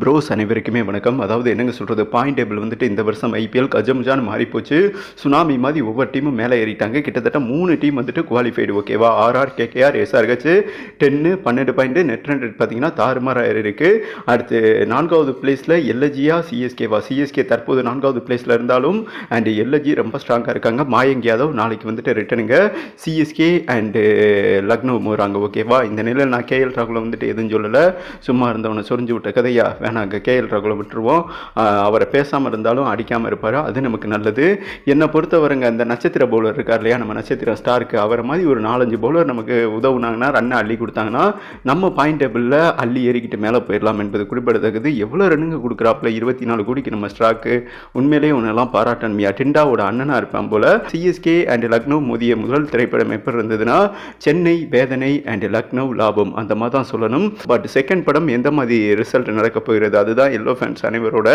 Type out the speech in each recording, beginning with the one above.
Pros அனைவருக்குமே வணக்கம். அதாவது என்னங்க சொல்கிறது பாயிண்ட் டேபிள் வந்துட்டு இந்த வருஷம் ஐபிஎல் கஜம்ஜான் மாறி போச்சு சுனாமி மாதிரி ஒவ்வொரு டீமும் மேலே ஏறிட்டாங்க. கிட்டத்தட்ட மூணு டீம் வந்துட்டு குவாலிஃபைடு ஓகேவா ஆர்ஆர் கேகேஆர் எஸ்ஆர்ஹெச் டென்னு பன்னெண்டு பாயிண்ட் நெட் ரன் ரேட் பார்த்தீங்கன்னா தாறுமாறாக இருக்குது அடுத்து நான்காவது பிளேஸில் எல்எஜியா சிஎஸ்கேவா சிஎஸ்கே தற்போது நான்காவது பிளேஸில் இருந்தாலும் அண்ட் எல்எஜி ரொம்ப ஸ்ட்ராங்காக இருக்காங்க. மாயங்க் யாதவ் நாளைக்கு வந்துட்டு ரிட்டனுங்க சிஎஸ்கே அண்டு லக்னோ போகிறாங்க ஓகேவா இந்த நிலையில் நான் கேஎல் ராகுல வந்துட்டு எதுவும் சொல்லலை. சும்மா இருந்தவனை சொரிஞ்சு விட்ட கதையா? வேணாங்க கேஎல் ராகுல விட்டுருவோம். அவரை பேசாமல் இருந்தாலும் அடிக்காமல் இருப்பார்? அது நமக்கு நல்லது. என்னை பொறுத்தவரைங்க அந்த நட்சத்திர பவுலர் இருக்கார் இல்லையா? நம்ம நட்சத்திர ஸ்டாருக்கு அவரை மாதிரி ஒரு நாலஞ்சு பவுலர் நமக்கு உதவுனாங்கன்னா ரன்னை அள்ளி கொடுத்தாங்கன்னா நம்ம பாயிண்ட் டேபிளில் அள்ளி ஏறிக்கிட்டு மேலே போயிடலாம் என்பது குறிப்பிடத்தக்கது. எவ்வளோ ரன்னுங்க கொடுக்குறாப்புல? இருபத்தி நாலு கோடிக்கு நம்ம ஸ்டாக்கு உண்மையிலேயே உன்னெல்லாம் பாராட்டன்மையா டிண்டாவோட அண்ணனாக இருப்பான் போல. சிஎஸ்கே அண்ட் லக்னோ மோதிய முதல் திரைப்படம் எப்படி இருந்ததுன்னா சென்னை வேதனை அண்ட் லக்னோ லாபம். அந்த மாதிரி தான் சொல்லணும். பட் செகண்ட் படம் எந்த மாதிரி ரிசல்ட் நடக்க போகிறது. அதுதான் எல்லோ ஃபேன்ஸ் அனைவரோட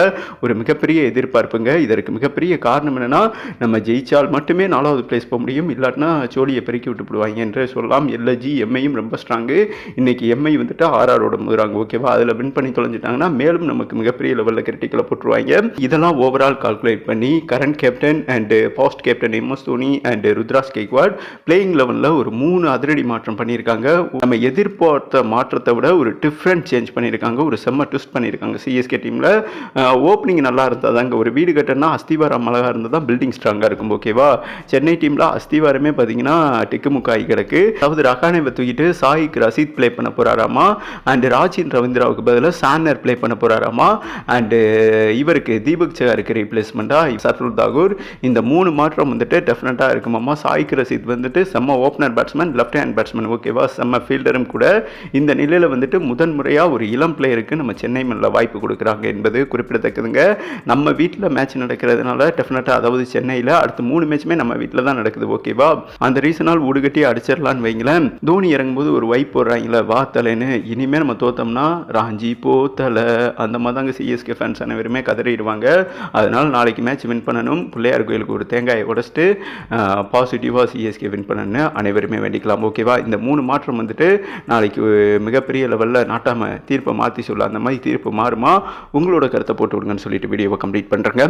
ஒரு மிகப்பெரிய எதிர்பார்ப்புங்க. இதற்கு மிகப்பெரிய காரணம் என்னென்னா நம்ம ஜெயிச்சால் மட்டுமே நாலாவது பிளேஸ் போக முடியும். இல்லாட்டினா சோழியை பெருக்கி விட்டு விடுவாங்க என்று சொல்லலாம். எல்எஜி எம்ஐயும் ரொம்ப ஸ்ட்ராங்கு இன்னைக்கு எம்ஐ வந்துட்டு ஆர்ஆரோட முதுறாங்க ஓகேவா அதில் வின் பண்ணி தொலைஞ்சிட்டாங்கன்னா மேலும் நமக்கு மிகப்பெரிய லெவலில் கிரிட்டிக்கலை போட்டுருவாங்க. இதெல்லாம் ஓவரால் கால்குலேட் பண்ணி current captain and past captain MS Dhoni and Ruturaj Gaikwad playing லெவலில் ஒரு மூணு அதிரடி மாற்றம் பண்ணியிருக்காங்க. நம்ம எதிர்பார்த்த மாற்றத்தை விட ஒரு டிஃப்ரெண்ட் சேஞ்ச் பண்ணியிருக்காங்க. ஒரு செம்ம ட்விஸ்ட் பண்ணியிருக்காங்க. சிஎஸ்கே டீமில் ஓப்பனிங் நல்லா இருந்தால் தாங்க ஒரு வீடு கட்டினா அஸ்திவாரம் அழகாக இருந்தால் தான் பில்டிங் ஸ்ட்ராங்காக இருக்கும் ஓகேவா சென்னை டீமில் அஸ்திவாரமே பார்த்தீங்கன்னா டிக்குமுக்காய் கிடக்கு. அதாவது ரஹானேவை தூக்கிட்டு சாயிக் ரசீத் ப்ளே பண்ண போகிறாராமா அண்ட் ராஜின் ரவீந்திராவுக்கு பதிலாக சானர் ப்ளே பண்ண போகிறாராமா அண்டு இவருக்கு தீபக் சகாருக்கு ரீப்ளேஸ்மெண்ட்டாக சர்ஃபுல் தாகூர். இந்த மூணு மாற்றம் வந்துட்டு டெஃபினட்டாக இருக்குமாம்மா சாய்க்கு ரசீத் வந்துட்டு செம்ம opener batsman left hand batsman ஓகேவா செம்ம ஃபீல்டரும் கூட. இந்த நிலையில் வந்துட்டு முதன் முறையாக ஒரு இளம் பிளேயருக்கு நம்ம சென்னை மண்ணில் வாய்ப்பு கொடுக்குறாங்க என்பது குறிப்பிடத்தக்கதுங்க. நம்ம வீட்டில் மேட்ச் நடக்கிறதுனால டெஃபினட்டாக அதாவது சென்னையில் அடுத்த மூணு மேட்சுமே நம்ம வீட்டில் தான் நடக்குது ஓகேவா அந்த ரீசனால் ஊடுகட்டி அடிச்சிடலான்னு வைங்களேன். தோனி இறங்கும்போது ஒரு வைப் போடுறாங்களே வா தலைன்னு. இனிமேல் நம்ம தோத்தோம்னா ராஞ்சி போ தலை அந்த மாதிரி தாங்க சிஎஸ்கே ஃபேன்ஸ் அனைவருமே கதறிடுவாங்க. அதனால் நாளைக்கு மேட்ச் வின் பண்ணணும். பிள்ளையார் கோயிலுக்கு ஒரு தேங்காயை உடச்சிட்டு பாசிட்டிவாக சிஎஸ்கே வின் பண்ணணும்னு அனைவருமே வேண்டிக்கலாம் ஓகேவா இந்த மூணு மாற்றம் வந்துட்டு நாளைக்கு மிகப்பெரிய லெவலில் நாட்டாம தீர்ப்பை மாற்றி சொல்ல அந்த மாதிரி தீர்ப்பு மாறுமா? உங்களோட கருத்தை போட்டு விடுங்கன்னு சொல்லிட்டு வீடியோவை கம்ப்ளீட் பண்ணுறேங்க